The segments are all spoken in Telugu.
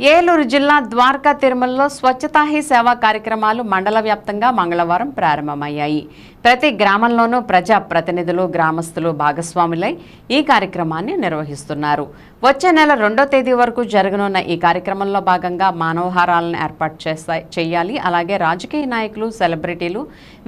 ఏలూరు జిల్లా ద్వారకా తిరుమలలో స్వచ్ఛతా హీ సేవా కార్యక్రమాలు మండల వ్యాప్తంగా మంగళవారం ప్రారంభమయ్యాయి. ప్రతి గ్రామంలోనూ ప్రజా ప్రతినిధులు గ్రామస్తులు భాగస్వాములై ఈ కార్యక్రమాన్ని నిర్వహిస్తున్నారు. వచ్చే నెల రెండో తేదీ వరకు జరగనున్న ఈ కార్యక్రమంలో భాగంగా మానవహారాలను ఏర్పాటు చేస్తా చేయాలి. అలాగే రాజకీయ నాయకులు సెలబ్రిటీలు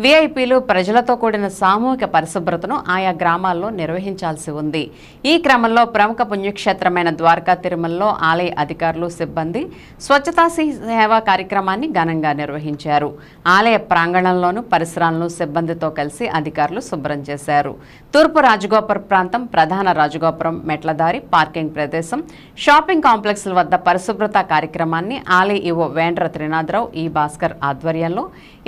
విఐపీలు ప్రజలతో కూడిన సామూహిక పరిశుభ్రతను ఆయా గ్రామాల్లో నిర్వహించాల్సి ఉంది. ఈ క్రమంలో ప్రముఖ పుణ్యక్షేత్రమైన ద్వారకా తిరుమలలో ఆలయ అధికారులు సిబ్బంది స్వచ్ఛతా సేవా కార్యక్రమాన్ని ఘనంగా నిర్వహించారు. ఆలయ ప్రాంగణంలోనూ పరిసరాలను సిబ్బందితో కలిసి అధికారులు శుభ్రం చేశారు. తూర్పు రాజగోపురం ప్రాంతం ప్రధాన రాజగోపురం మెట్లదారి పార్కింగ్ ప్రదేశం. షాపింగ్ కాంప్లెక్స్ల వద్ద పరిశుభ్రత కార్యక్రమాన్ని ఆలయ ఈవో వేండ్ర త్రినాథరావు ఈ భాస్కర్ ఆధ్వర్యంలో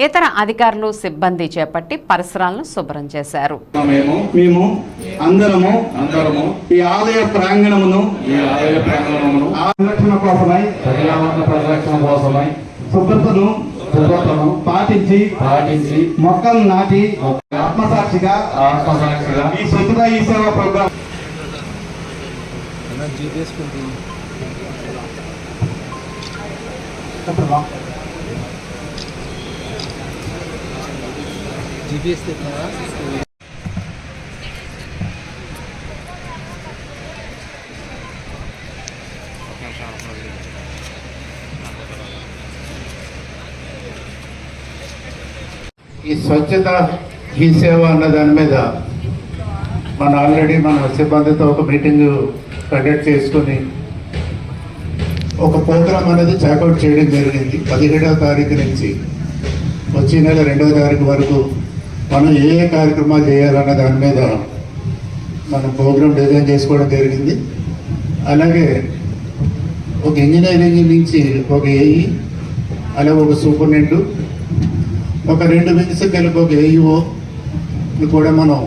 ఇతర అధికారులు సిబ్బంది చేపట్టి పరిసరాలను శుభ్రం చేశారు. మేము మేము అందరము అందరము ఈ ఆలయ ప్రాంగణమును ఈ ఆలయ ప్రాంగణమును ఆరక్షణ కోసమై పర్యావరణ పరిరక్షణ కోసమై శుభ్రతను శుభ్రతను పాటించి పాటించి మొక్కలు నాటి ఆత్మసాక్షిగా ఆత్మసాక్షిగా ఈ స్వచ్ఛత ఈ సేవా ప్రోగ్రాం. జీపీఎస్ తెచ్చినావా ఈ స్వచ్ఛత ఈ సేవ అన్న దాని మీద మన ఆల్రెడీ మన సిబ్బందితో ఒక మీటింగ్ కండక్ట్ చేసుకుని ఒక ప్రోగ్రామ్ అనేది చాకౌట్ చేయడం జరిగింది. పదిహేడవ తారీఖు నుంచి వచ్చే నెల రెండవ తారీఖు వరకు మనం ఏ ఏ కార్యక్రమాలు చేయాలన్న దాని మీద మనం ప్రోగ్రామ్ డిజైన్ చేసుకోవడం జరిగింది. అలాగే ఒక ఇంజనీరింగ్ నుంచి ఒక ఏఈ అలాగే ఒక సూపరింటెండెంట్ ఒక రెండు వింగ్స్ కలిపి ఒక ఏఈఓ కూడా మనం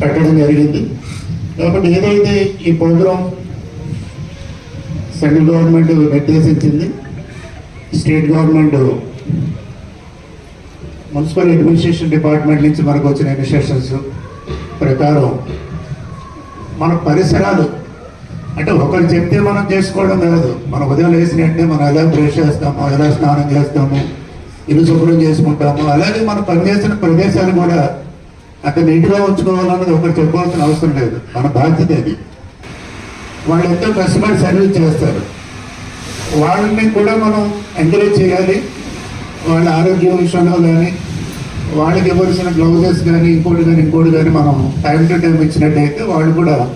పెట్టడం జరిగింది. కాబట్టి ఏదైతే ఈ programme central government నిర్దేశించింది state government municipal administration department నుంచి మనకు వచ్చిన ఇన్స్ట్రక్షన్స్ ప్రకారం మన పరిసరాలు అంటే ఒకరు చెప్తే మనం చేసుకోవడం కాదు. మన ఉదయం లేచిన వెంటనే మనం ఎలా బ్రష్ చేస్తాము ఎలా స్నానం చేస్తాము. ఇల్లు శుభ్రం చేసుకుంటాము. అలాగే మనం పనిచేసిన ప్రదేశాలు కూడా అక్కడ నీటిగా ఉంచుకోవాలన్నది ఒకరు చెప్పవలసిన అవసరం లేదు. మన బాధ్యత అది. వాళ్ళు ఎంతో కష్టపడి సర్వీస్ చేస్తారు. వాళ్ళని కూడా మనం ఎంకరేజ్ చేయాలి. వాళ్ళ ఆరోగ్య విషయంలో కానీ వాళ్ళకి ఇవ్వాల్సిన గ్లౌజెస్ కానీ ఇంకోటి కానీ ఇంకోటి కానీ మనం టైం టు టైం ఇచ్చినట్టయితే వాళ్ళు కూడా